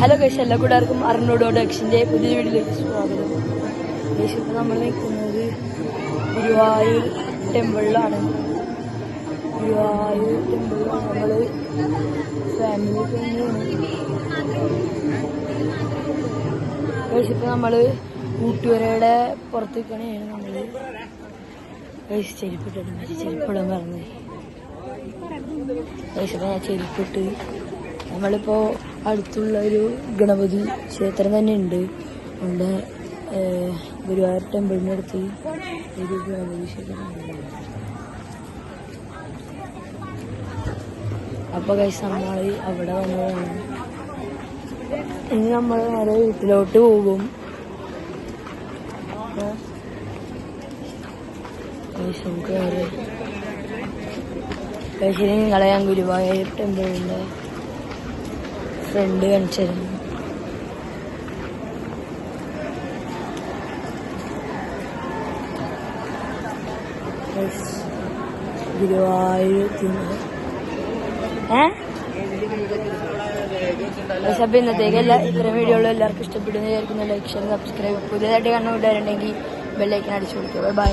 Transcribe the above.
Hello കേശ് എല്ലാ കൂട്ടുകാർക്കും അറുന്നൂറ് ഡോഡക്ഷന്റെ പുതിയ വീട്ടിലേക്ക് സ്വാഗതം. കേശ് ഇപ്പോൾ നമ്മൾ നിൽക്കുന്നത് ഗുരുവായൂർ ടെമ്പിളിലാണ്. ഗുരുവായൂർ ടെമ്പിളിലാണ് നമ്മൾ ഫാമിലി ഗൈസ് ഇപ്പോൾ നമ്മൾ ഊട്ടുവരയുടെ പുറത്തേക്കാണ് നമ്മൾ കേശ് ചെരുപ്പിട്ടിട്ട് ചെരുപ്പിടാൻ പറഞ്ഞു. ഗൈസ് ഇപ്പോൾ ഞാൻ ചെരുപ്പിട്ട് നമ്മളിപ്പോ അടുത്തുള്ള ഒരു ഗണപതി ക്ഷേത്രം തന്നെ ഉണ്ട് നമ്മുടെ ഗുരുവായൂർ ടെമ്പിളിന് അടുത്ത് ഒരു ഗണപതി ക്ഷേത്രം അപ്പൊ കൈസ് നമ്മൾ അവിടെ വന്നതാണ്. ഇനി നമ്മൾ നേരെ വീട്ടിലോട്ട് പോകും. നമുക്ക് നേരെ ഇനി നിങ്ങളെ ഞാൻ ഗുരുവായൂർ ടെമ്പിളിന്റെ ഫ്രണ്ട് കാണിച്ചിരുന്നു ഗുരുവായൂർ ഏ? പക്ഷെ അപ്പൊ ഇന്നത്തേക്ക് എല്ലാ ഇത്തരം എല്ലാവർക്കും ഇഷ്ടപ്പെടുന്ന ലൈക്ക് ഷെയർ സബ്സ്ക്രൈബ് പുതിയതായിട്ട് കണ്ണു വിടാറുണ്ടെങ്കിൽ ബെല്ലൈക്കൻ അടിച്ചു കൊടുക്കുക. Bye bye